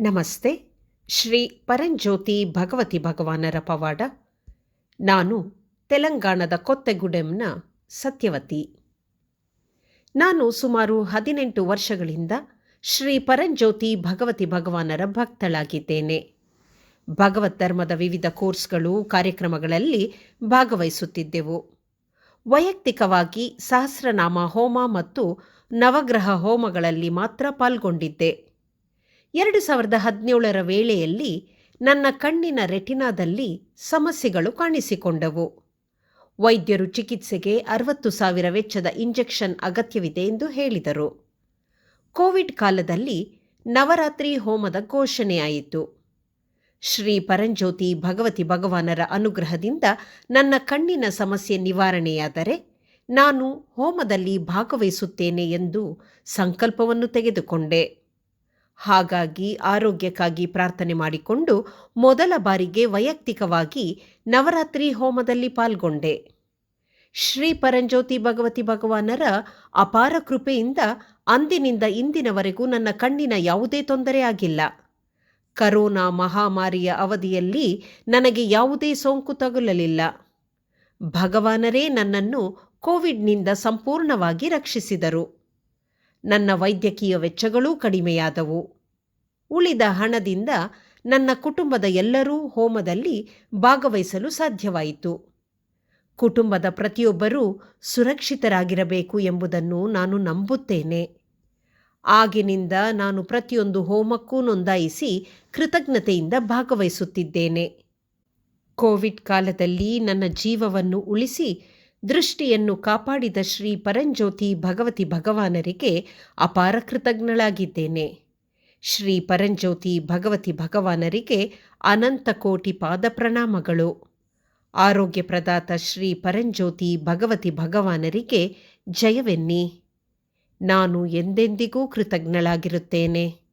ನಮಸ್ತೆ, ಶ್ರೀ ಪರಂಜ್ಯೋತಿ ಭಗವತಿ ಭಗವಾನರ ಪವಾಡ. ನಾನು ತೆಲಂಗಾಣದ ಕೊತ್ತೆಗುಡೆಂನ ಸತ್ಯವತಿ. ನಾನು ಸುಮಾರು ಹದಿನೆಂಟು ವರ್ಷಗಳಿಂದ ಶ್ರೀ ಪರಂಜ್ಯೋತಿ ಭಗವತಿ ಭಗವಾನರ ಭಕ್ತಳಾಗಿದ್ದೇನೆ. ಭಗವತ್ ಧರ್ಮದ ವಿವಿಧ ಕೋರ್ಸ್ಗಳು, ಕಾರ್ಯಕ್ರಮಗಳಲ್ಲಿ ಭಾಗವಹಿಸುತ್ತಿದ್ದೆವು. ವೈಯಕ್ತಿಕವಾಗಿ ಸಹಸ್ರನಾಮ ಹೋಮ ಮತ್ತು ನವಗ್ರಹ ಹೋಮಗಳಲ್ಲಿ ಮಾತ್ರ ಪಾಲ್ಗೊಂಡಿದ್ದೆ. ಎರಡು ಸಾವಿರದ ಹದಿನೇಳರ ವೇಳೆಯಲ್ಲಿ ನನ್ನ ಕಣ್ಣಿನ ರೆಟಿನಾದಲ್ಲಿ ಸಮಸ್ಯೆಗಳು ಕಾಣಿಸಿಕೊಂಡವು. ವೈದ್ಯರು ಚಿಕಿತ್ಸೆಗೆ ಅರವತ್ತು ಸಾವಿರ ವೆಚ್ಚದ ಇಂಜೆಕ್ಷನ್ ಅಗತ್ಯವಿದೆ ಎಂದು ಹೇಳಿದರು. ಕೋವಿಡ್ ಕಾಲದಲ್ಲಿ ನವರಾತ್ರಿ ಹೋಮದ ಘೋಷಣೆಯಾಯಿತು. ಶ್ರೀ ಪರಂಜ್ಯೋತಿ ಭಗವತಿ ಭಗವಾನರ ಅನುಗ್ರಹದಿಂದ ನನ್ನ ಕಣ್ಣಿನ ಸಮಸ್ಯೆ ನಿವಾರಣೆಯಾದರೆ ನಾನು ಹೋಮದಲ್ಲಿ ಭಾಗವಹಿಸುತ್ತೇನೆ ಎಂದು ಸಂಕಲ್ಪವನ್ನು ತೆಗೆದುಕೊಂಡೆ. ಹಾಗಾಗಿ ಆರೋಗ್ಯಕ್ಕಾಗಿ ಪ್ರಾರ್ಥನೆ ಮಾಡಿಕೊಂಡು ಮೊದಲ ಬಾರಿಗೆ ವೈಯಕ್ತಿಕವಾಗಿ ನವರಾತ್ರಿ ಹೋಮದಲ್ಲಿ ಪಾಲ್ಗೊಂಡೆ. ಶ್ರೀ ಪರಂಜ್ಯೋತಿ ಭಗವತಿ ಭಗವಾನರ ಅಪಾರ ಕೃಪೆಯಿಂದ ಅಂದಿನಿಂದ ಇಂದಿನವರೆಗೂ ನನ್ನ ಕಣ್ಣಿನ ಯಾವುದೇ ತೊಂದರೆ ಆಗಿಲ್ಲ. ಕರೋನಾ ಮಹಾಮಾರಿಯ ಅವಧಿಯಲ್ಲಿ ನನಗೆ ಯಾವುದೇ ಸೋಂಕು ತಗುಲಲಿಲ್ಲ. ಭಗವಾನರೇ ನನ್ನನ್ನು ಕೋವಿಡ್ನಿಂದ ಸಂಪೂರ್ಣವಾಗಿ ರಕ್ಷಿಸಿದರು. ನನ್ನ ವೈದ್ಯಕೀಯ ವೆಚ್ಚಗಳೂ ಕಡಿಮೆಯಾದವು. ಉಳಿದ ಹಣದಿಂದ ನನ್ನ ಕುಟುಂಬದ ಎಲ್ಲರೂ ಹೋಮದಲ್ಲಿ ಭಾಗವಹಿಸಲು ಸಾಧ್ಯವಾಯಿತು. ಕುಟುಂಬದ ಪ್ರತಿಯೊಬ್ಬರೂ ಸುರಕ್ಷಿತರಾಗಿರಬೇಕು ಎಂಬುದನ್ನು ನಾನು ನಂಬುತ್ತೇನೆ. ಆಗಿನಿಂದ ನಾನು ಪ್ರತಿಯೊಂದು ಹೋಮಕ್ಕೂ ನೋಂದಾಯಿಸಿ ಕೃತಜ್ಞತೆಯಿಂದ ಭಾಗವಹಿಸುತ್ತಿದ್ದೇನೆ. ಕೋವಿಡ್ ಕಾಲದಲ್ಲಿ ನನ್ನ ಜೀವವನ್ನು ಉಳಿಸಿ ದೃಷ್ಟಿಯನ್ನು ಕಾಪಾಡಿದ ಶ್ರೀ ಪರಂಜ್ಯೋತಿ ಭಗವತಿ ಭಗವಾನರಿಗೆ ಅಪಾರ ಕೃತಜ್ಞಳಾಗಿದ್ದೇನೆ. ಶ್ರೀ ಪರಂಜ್ಯೋತಿ ಭಗವತಿ ಭಗವಾನರಿಗೆ ಅನಂತ ಕೋಟಿ ಪಾದ ಪ್ರಣಾಮಗಳು. ಆರೋಗ್ಯ ಪ್ರದಾತ ಶ್ರೀ ಪರಂಜ್ಯೋತಿ ಭಗವತಿ ಭಗವಾನರಿಗೆ ಜಯವೆನ್ನಿ. ನಾನು ಎಂದೆಂದಿಗೂ ಕೃತಜ್ಞಳಾಗಿರುತ್ತೇನೆ.